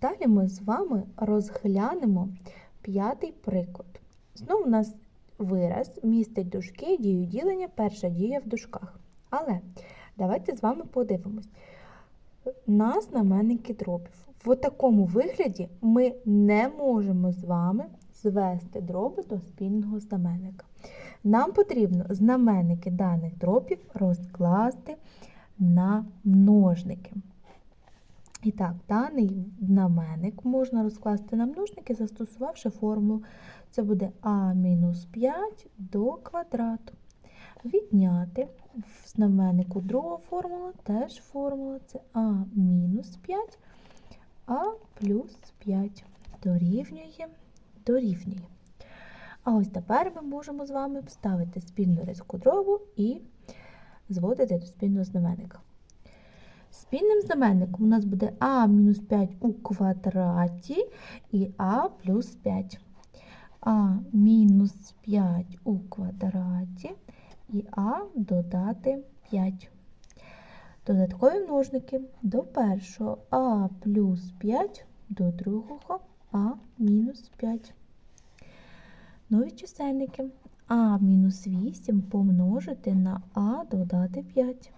Далі ми з вами розглянемо п'ятий приклад. Знову у нас вираз містить дужки, дію ділення, перша дія в дужках. Але давайте з вами подивимось. На знаменники дробів. В такому вигляді ми не можемо з вами звести дроби до спільного знаменника. Нам потрібно знаменники даних дробів розкласти на множники. І так, даний знаменник можна розкласти на множники, застосувавши формулу. Це буде а мінус 5 до квадрату. Відняти в знаменнику друга формула, теж формула це а мінус 5, а плюс 5 дорівнює, дорівнює. А ось тепер ми можемо з вами вставити спільну риску дробу і зводити до спільного знаменника. Спільним знаменником у нас буде а мінус 5 у квадраті і а плюс 5. а мінус 5 у квадраті і а додати 5. Додаткові множники до першого а плюс 5 до другого а мінус 5. Нові чисельники а мінус 8 помножити на а додати 5.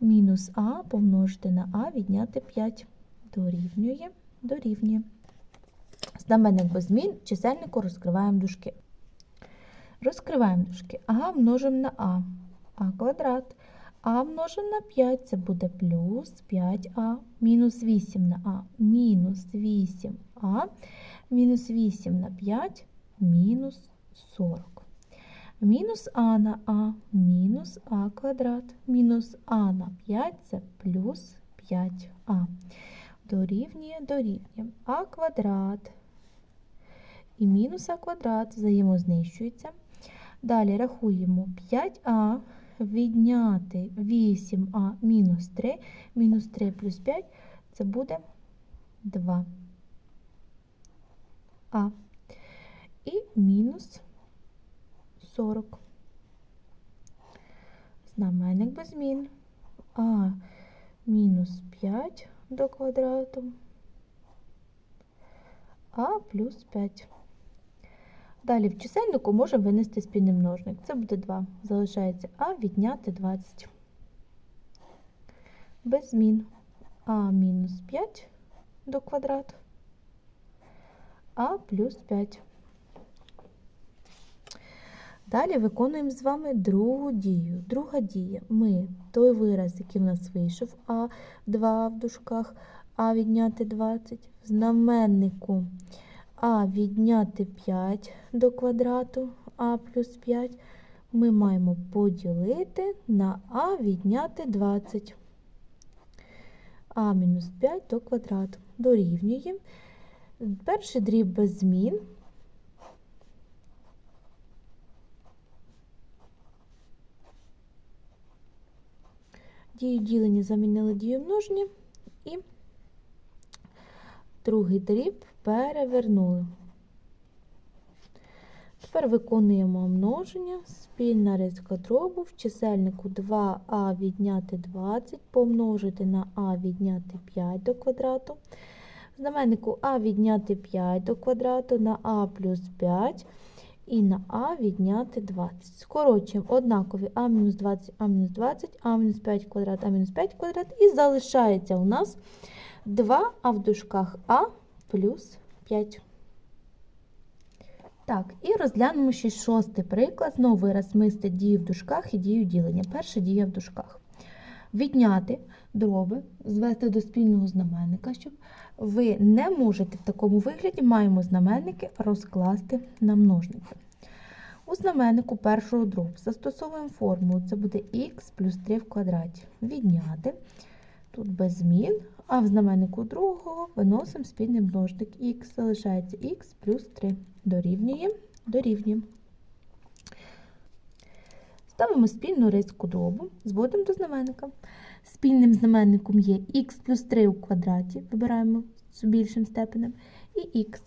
Мінус а помножити на а відняти 5. Дорівнює, дорівнює. Знаменник без змін, чисельнику розкриваємо дужки. Розкриваємо дужки. А множимо на а. А квадрат. А множимо на 5, це буде плюс 5а. Мінус 8 на а. Мінус 8а. Мінус 8 на 5, мінус 40. Мінус а на а, мінус а квадрат. Мінус а на 5 це плюс 5а. Дорівнює, дорівнює. А квадрат і мінус а квадрат взаємознищуються. Далі рахуємо 5а відняти 8а мінус 3, мінус 3 плюс 5 це буде 2. А. І мінус 40. Знаменник без змін. А мінус 5 до квадрату. А плюс 5. Далі в чисельнику можемо винести спільний множник. Це буде 2. Залишається А відняти 20. Без змін. А мінус 5 до квадрату. А плюс 5. Далі виконуємо з вами другу дію. Друга дія. Ми той вираз, який в нас вийшов, А 2 в дужках, А відняти 20, в знаменнику А відняти 5 до квадрату, А плюс 5, ми маємо поділити на А відняти 20. А мінус 5 до квадрату. Дорівнює. Перший дріб без змін. Дію ділення замінили дію множення і другий дріб перевернули. Тепер виконуємо множення, спільна риска дробу в чисельнику 2а відняти 20 помножити на а відняти 5 до квадрату. В знаменнику а відняти 5 до квадрату на а плюс 5 і на а відняти 20. Скорочуємо однакові а мінус 20, а мінус 20, а мінус 5 квадрат, А-5 квадрат. І залишається у нас 2, а в дужках а плюс 5. Так, і розглянемо ще шостий приклад. Знову вираз містить дію в дужках і дію ділення. Перша дія в дужках. Відняти дроби, звести до спільного знаменника, щоб ви не можете в такому вигляді, маємо знаменники розкласти на множники. У знаменнику першого дробу застосовуємо формулу, це буде х плюс 3 в квадраті. Відняти, тут без змін, а в знаменнику другого виносимо спільний множник. х залишається х плюс 3. Дорівнює, дорівнює. Ставимо спільну риску дробу, зводимо до знаменника. Спільним знаменником є х плюс 3 у квадраті, вибираємо з більшим степенем, і х.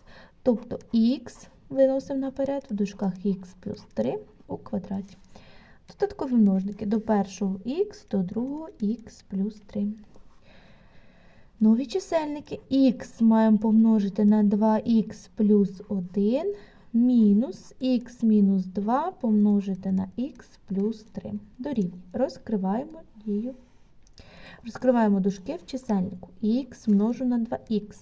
Тобто х виносимо наперед в дужках х плюс 3 у квадраті. Додаткові множники до першого х, до другого х плюс 3. Нові чисельники х маємо помножити на 2х плюс 1 мінус х мінус 2 помножити на х плюс 3. Дорівнює. Розкриваємо дію. Розкриваємо дужки в чисельнику. х множу на 2х.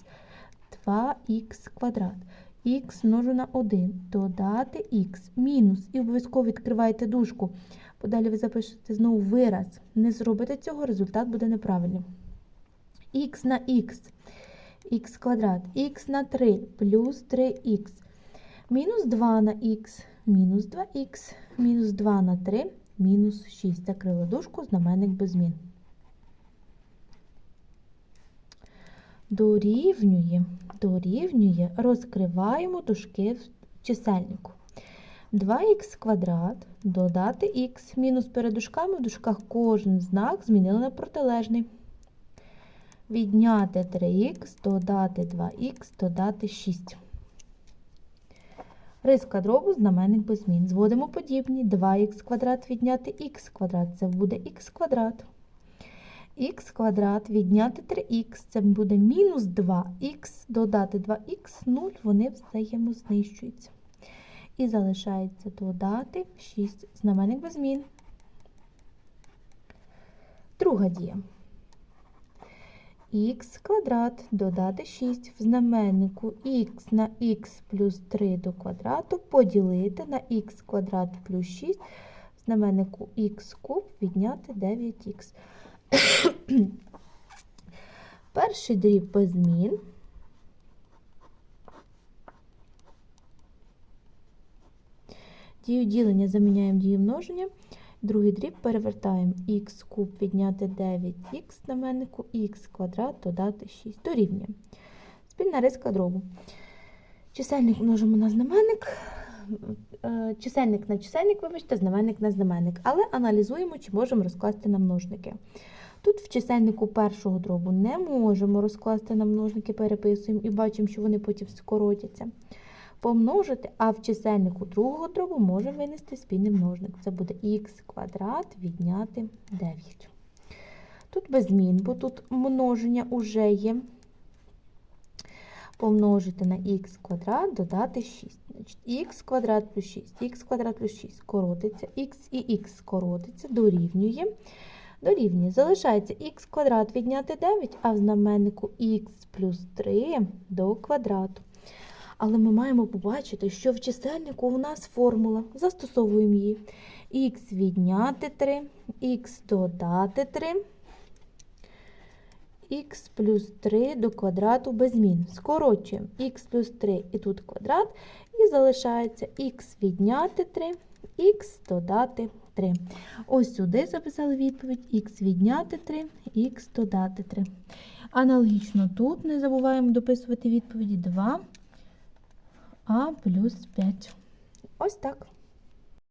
2х квадрат. х множу на 1. Додати х. Мінус. І обов'язково відкривайте дужку. Подалі ви запишете знову вираз. Не зробите цього, результат буде неправильним. х на х. х квадрат. х на 3 плюс 3х. Мінус 2 на х. Мінус 2х. Мінус 2 на 3. Мінус 6. Закрили дужку, знаменник без змін. Дорівнює, дорівнює, розкриваємо дужки в чисельнику. 2х квадрат додати х. Мінус перед дужками, в дужках кожен знак змінили на протилежний. Відняти 3х, додати 2х, додати 6. Риска дробу знаменник без змін. Зводимо подібні. 2х квадрат відняти х квадрат. Це буде х квадрат. х квадрат відняти 3х. Це буде мінус 2х, додати 2х, 0, вони взаємознищуються. І залишається додати 6. Знаменник без змін. Друга дія. Х квадрат додати 6 в знаменнику х на х плюс 3 до квадрату поділити на х квадрат плюс 6 в знаменнику х куб відняти 9х. Перший дріб без змін. Дію ділення заміняємо дію множення. Другий дріб перевертаємо х куб відняти 9х знаменнику, х квадрат додати 6. Дорівнює. Спільна риска дробу. Чисельник множимо на знаменник. Е, Чисельник на чисельник, вибачте, знаменник на знаменник. Але аналізуємо, чи можемо розкласти на множники. Тут в чисельнику першого дробу не можемо розкласти на множники, переписуємо і бачимо, що вони потім скоротяться. Помножити, а в чисельнику другого дробу можемо винести спільний множник. Це буде х квадрат відняти 9. Тут без змін, бо тут множення вже є. Помножити на х квадрат, додати 6. Значить, х квадрат плюс 6, х квадрат плюс 6 скоротиться, х і х скоротиться, дорівнює. Дорівнює. Залишається х квадрат відняти 9, а в знаменнику х плюс 3 до квадрату. Але ми маємо побачити, що в чисельнику у нас формула. Застосовуємо її. х відняти 3, х додати 3, х плюс 3 до квадрату без змін. Скорочуємо х плюс 3 і тут квадрат, і залишається х відняти 3, х додати 3. Ось сюди записали відповідь х відняти 3, х додати 3. Аналогічно тут не забуваємо дописувати відповіді 2 а плюс 5. Ось так.